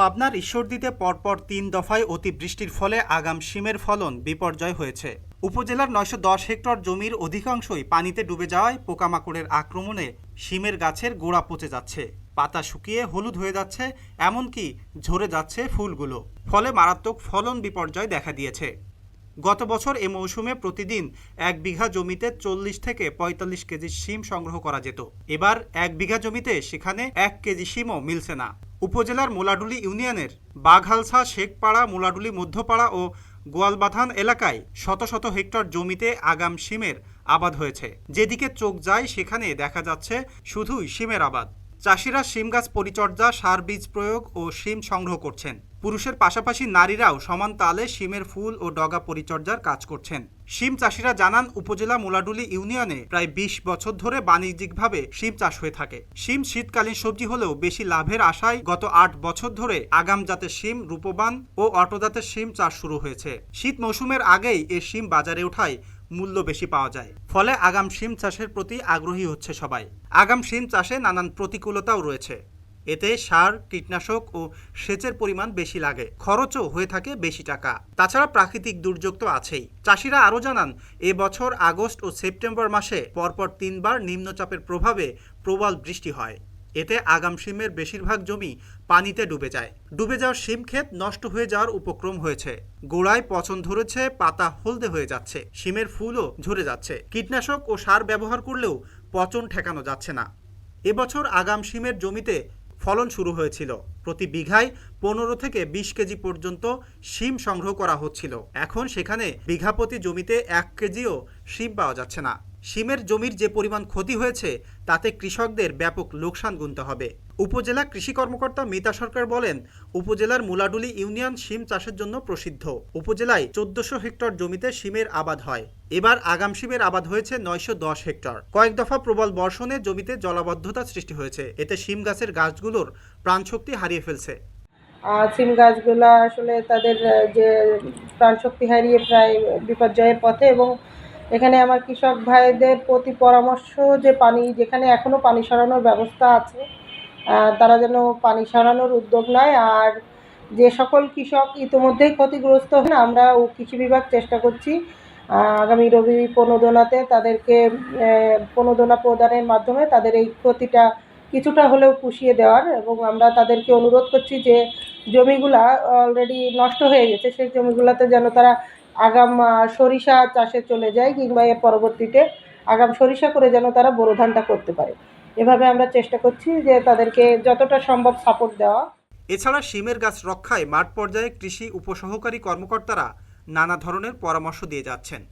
পাবনার ঈশ্বরদীতে পরপর তিন দফায় অতিবৃষ্টির ফলে আগাম শিমের ফলন বিপর্যয় হয়েছে। উপজেলার নয়শো দশ হেক্টর জমির অধিকাংশই পানিতে ডুবে যাওয়ায় পোকামাকড়ের আক্রমণে শিমের গাছের গোড়া পচে যাচ্ছে। পাতা শুকিয়ে হলুদ হয়ে যাচ্ছে, এমনকি ঝরে যাচ্ছে ফুলগুলো। ফলে মারাত্মক ফলন বিপর্যয় দেখা দিয়েছে। গত বছর এ মৌসুমে প্রতিদিন এক বিঘা জমিতে চল্লিশ থেকে পঁয়তাল্লিশ কেজি শিম সংগ্রহ করা যেত। এবার এক বিঘা জমিতে সেখানে এক কেজি শিমও মিলছে না। উপজেলার মোলাডুলি ইউনিয়নের বাঘালসা শেখপাড়া, মোলাডুলি মধ্যপাড়া ও গোয়ালবাথান এলাকায় শত শত হেক্টর জমিতে আগাম শিমের আবাদ হয়েছে। যেদিকে চোখ যায়, সেখানে দেখা যাচ্ছে শুধুই শিমের আবাদ। চাষিরা শিম গাছ পরিচর্যা, সার বীজ প্রয়োগ ও শিম সংগ্রহ করছেন। পুরুষের পাশাপাশি নারীরাও সমান তালে শিমের ফুল ও ডগা পরিচর্যার কাজ করছেন। শিম চাষিরা জানান, উপজেলা মোলাডুলি ইউনিয়নে প্রায় বিশ বছর ধরে বাণিজ্যিকভাবে শিম চাষ হয়ে থাকে। শিম শীতকালীন সবজি হলেও বেশি লাভের আশায় গত আট বছর ধরে আগাম জাতের শিম, রূপবান ও অটোজাতের শিম চাষ শুরু হয়েছে। শীত মৌসুমের আগেই এ শিম বাজারে ওঠায় মূল্য বেশি পাওয়া যায়। ফলে আগাম শিম চাষের প্রতি আগ্রহী হচ্ছে সবাই। আগাম শিম চাষে নানান প্রতিকূলতাও রয়েছে। এতে সার, কীটনাশক ও সেচের পরিমাণ বেশি লাগে। খরচও হয়ে থাকে বেশি টাকা। তাছাড়া প্রাকৃতিক দুর্যোগ তো আছেই। চাষিরা আরও জানান, এ বছর আগস্ট ও সেপ্টেম্বর মাসে পরপর তিনবার নিম্নচাপের প্রভাবে প্রবল বৃষ্টি হয়। এতে আগাম শিমের বেশিরভাগ জমি পানিতে ডুবে যায়। ডুবে যাওয়ার শিম ক্ষেত নষ্ট হয়ে যাওয়ার উপক্রম হয়েছে। গোড়ায় পচন ধরেছে, পাতা হলদে হয়ে যাচ্ছে। শিমের ফুলও ঝরে যাচ্ছে। কীটনাশক ও সার ব্যবহার করলেও পচন ঠেকানো যাচ্ছে না। এবছর আগাম শিমের জমিতে ফলন শুরু হয়েছিল। প্রতি বিঘায় পনেরো থেকে বিশ কেজি পর্যন্ত শিম সংগ্রহ করা হচ্ছিল। এখন সেখানে বিঘাপতি জমিতে এক কেজিও শিম পাওয়া যাচ্ছে না। শিমের জমির যে পরিমাণ ক্ষতি হয়েছে, তাতে কৃষকদের ব্যাপক লোকসান গুনতে হবে। উপজেলা কৃষি কর্মকর্তা মিতা সরকার বলেন, উপজেলার মুলাডুলি ইউনিয়ন শিম চাষের জন্য প্রসিদ্ধ। উপজেলায় চোদ্দশো হেক্টর জমিতে শিমের আবাদ হয়। এবার আগাম শিমের আবাদ হয়েছে নয়শো দশ হেক্টর। কয়েক দফা প্রবল বর্ষণে জমিতে জলাবদ্ধতা সৃষ্টি হয়েছে। এতে শিম গাছের গাছগুলোর প্রাণশক্তি হারিয়ে ফেলছে। সিম গাছগুলো আসলে তাদের যে প্রাণশক্তি হারিয়ে প্রায় বিপর্যয়ের পথে এবং এখানে আমার কৃষক ভাইদের প্রতি পরামর্শ যে পানি, যেখানে এখনও পানি সরানোর ব্যবস্থা আছে তারা যেন পানি সরানোর উদ্যোগ নেয়। আর যে সকল কৃষক ইতিমধ্যেই ক্ষতিগ্রস্ত হন আমরা কৃষি বিভাগ চেষ্টা করছি আগামী রবি প্রণোদনাতে তাদেরকে প্রণোদনা প্রদানের মাধ্যমে তাদের এই ক্ষতিটা কিছুটা হলেও পুষিয়ে দেওয়ার এবং আমরা তাদেরকে অনুরোধ করছি যে জমিগুলা অলরেডি নষ্ট হয়ে গেছে, সেই জমিগুলোতে যেন তারা আগাম সরিষা চাষে চলে যায় কিংবা এর পরবর্তীতে আগাম সরিষা করে যেন তারা বোরো ধানটা করতে পারে। এভাবে আমরা চেষ্টা করছি যে তাদেরকে যতটা সম্ভব সাপোর্ট দেওয়া। এছাড়া সিমের গাছ রক্ষায় মাঠ পর্যায়ে কৃষি উপসহকারী কর্মকর্তারা নানা ধরনের পরামর্শ দিয়ে যাচ্ছেন।